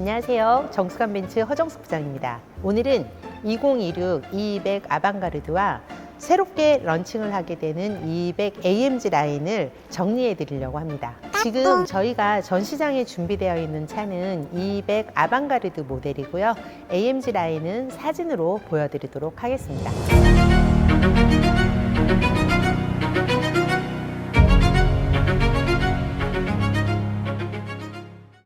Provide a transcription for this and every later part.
안녕하세요. 정수관 벤츠 허정숙 부장입니다. 오늘은 2026 E200 아방가르드와 새롭게 런칭을 하게 되는 200 AMG 라인을 정리해 드리려고 합니다. 지금 저희가 전시장에 준비되어 있는 차는 200 아방가르드 모델이고요. AMG 라인은 사진으로 보여드리도록 하겠습니다.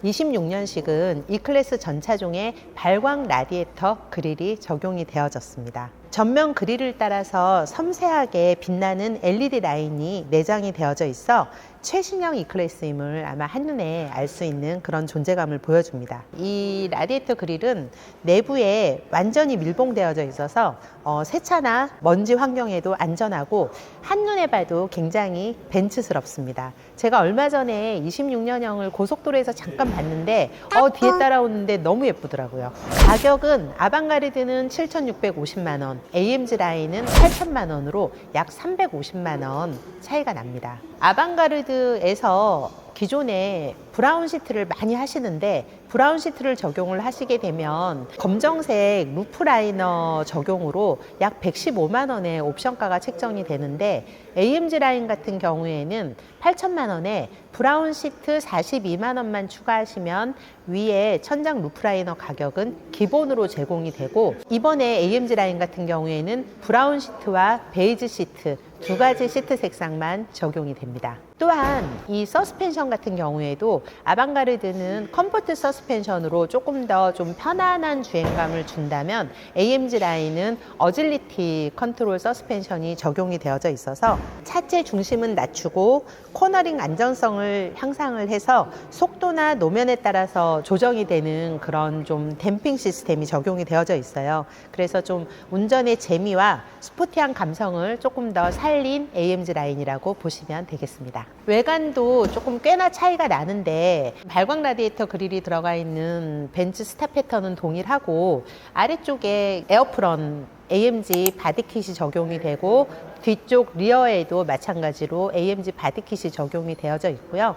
26년식은 E클래스 전차종에 발광 라디에이터 그릴이 적용이 되어졌습니다. 전면 그릴을 따라서 섬세하게 빛나는 LED 라인이 내장이 되어져 있어 최신형 E클래스임을 아마 한눈에 알 수 있는 그런 존재감을 보여줍니다. 이 라디에이터 그릴은 내부에 완전히 밀봉되어져 있어서 어, 세차나 먼지 환경에도 안전하고 한눈에 봐도 굉장히 벤츠스럽습니다. 제가 얼마 전에 26년형을 고속도로에서 잠깐 봤는데 어, 뒤에 따라오는데 너무 예쁘더라고요. 가격은 아방가르드는 7,650만 원, AMG 라인은 8천만 원으로 약 350만 원 차이가 납니다. 아방가르드에서 기존에 브라운 시트를 많이 하시는데 브라운 시트를 적용을 하시게 되면 검정색 루프 라이너 적용으로 약 115만 원의 옵션가가 책정이 되는데 AMG 라인 같은 경우에는 8천만 원에 브라운 시트 42만 원만 추가하시면 위에 천장 루프 라이너 가격은 기본으로 제공이 되고 이번에 AMG 라인 같은 경우에는 브라운 시트와 베이지 시트 두 가지 시트 색상만 적용이 됩니다. 또한 이 서스펜션 같은 경우에도 아방가르드는 컴포트 서스펜션으로 조금 더 좀 편안한 주행감을 준다면 AMG 라인은 어질리티 컨트롤 서스펜션이 적용이 되어져 있어서 차체 중심은 낮추고 코너링 안정성을 향상을 해서 속도나 노면에 따라서 조정이 되는 그런 좀 댐핑 시스템이 적용이 되어져 있어요. 그래서 좀 운전의 재미와 스포티한 감성을 조금 더 살린 AMG 라인이라고 보시면 되겠습니다. 외관도 조금 꽤나 차이가 나는데 발광 라디에이터 그릴이 들어가 있는 벤츠 스타 패턴은 동일하고 아래쪽에 에어프런 AMG 바디킷이 적용이 되고 뒤쪽 리어에도 마찬가지로 AMG 바디킷이 적용이 되어져 있고요.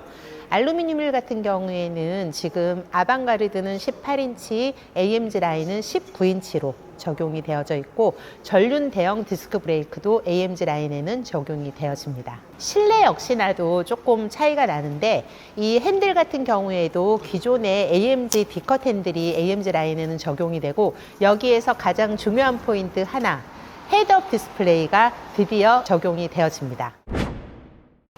알루미늄 같은 경우에는 지금 아방가르드는 18인치, AMG 라인은 19인치로 적용이 되어져 있고 전륜 대형 디스크 브레이크도 AMG 라인에는 적용이 되어집니다. 실내 역시나도 조금 차이가 나는데 이 핸들 같은 경우에도 기존의 AMG D컷 핸들이 AMG 라인에는 적용이 되고 여기에서 가장 중요한 포인트 하나 헤드업 디스플레이가 드디어 적용이 되어집니다.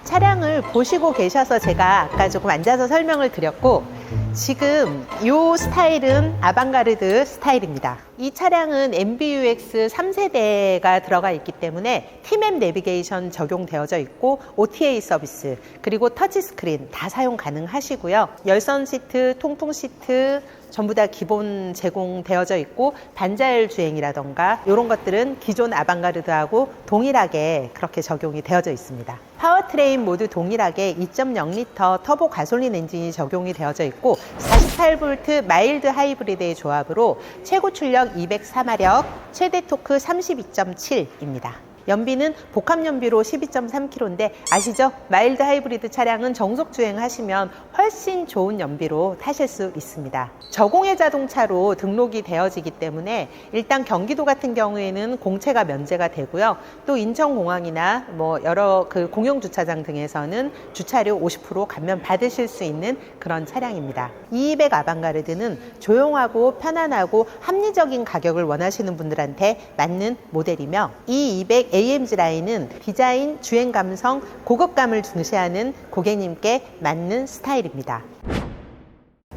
차량을 보시고 계셔서 제가 아까 조금 앉아서 설명을 드렸고 지금 이 스타일은 아방가르드 스타일입니다. 이 차량은 MBUX 3세대가 들어가 있기 때문에 티맵 내비게이션 적용되어져 있고 OTA 서비스 그리고 터치 스크린 다 사용 가능하시고요. 열선 시트, 통풍 시트 전부 다 기본 제공되어져 있고 반자율 주행이라던가 이런 것들은 기존 아방가르드하고 동일하게 그렇게 적용이 되어져 있습니다. 파워트레인 모두 동일하게 2.0L 터보 가솔린 엔진이 적용이 되어져 있고 48V 마일드 하이브리드의 조합으로 최고 출력 204마력, 최대 토크 32.7입니다. 연비는 복합 연비로 12.3km인데 아시죠? 마일드 하이브리드 차량은 정속 주행하시면 훨씬 좋은 연비로 타실 수 있습니다. 저공해 자동차로 등록이 되어지기 때문에 일단 경기도 같은 경우에는 공채가 면제가 되고요. 또 인천공항이나 뭐 여러 그 공영 주차장 등에서는 주차료 50% 감면 받으실 수 있는 그런 차량입니다. 200 아방가르드는 조용하고 편안하고 합리적인 가격을 원하시는 분들한테 맞는 모델이며 이200 AMG 라인은 디자인, 주행 감성, 고급감을 중시하는 고객님께 맞는 스타일입니다.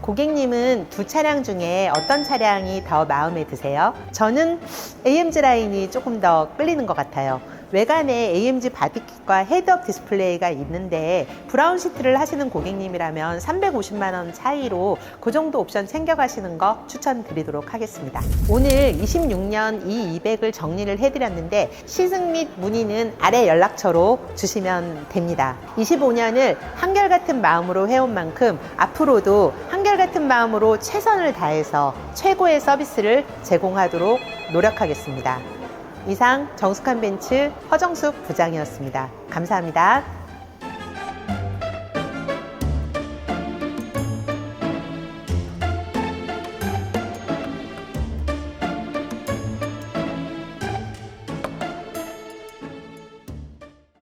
고객님은 두 차량 중에 어떤 차량이 더 마음에 드세요? 저는 AMG 라인이 조금 더 끌리는 것 같아요. 외관에 AMG 바디킷과 헤드업 디스플레이가 있는데 브라운 시트를 하시는 고객님이라면 350만 원 차이로 그 정도 옵션 챙겨가시는 거 추천드리도록 하겠습니다. 오늘 26년 이 200을 정리를 해드렸는데 시승 및 문의는 아래 연락처로 주시면 됩니다. 25년을 한결같은 마음으로 해온 만큼 앞으로도 한결같은 마음으로 최선을 다해서 최고의 서비스를 제공하도록 노력하겠습니다. 이상 정숙한 벤츠 허정숙 부장이었습니다. 감사합니다.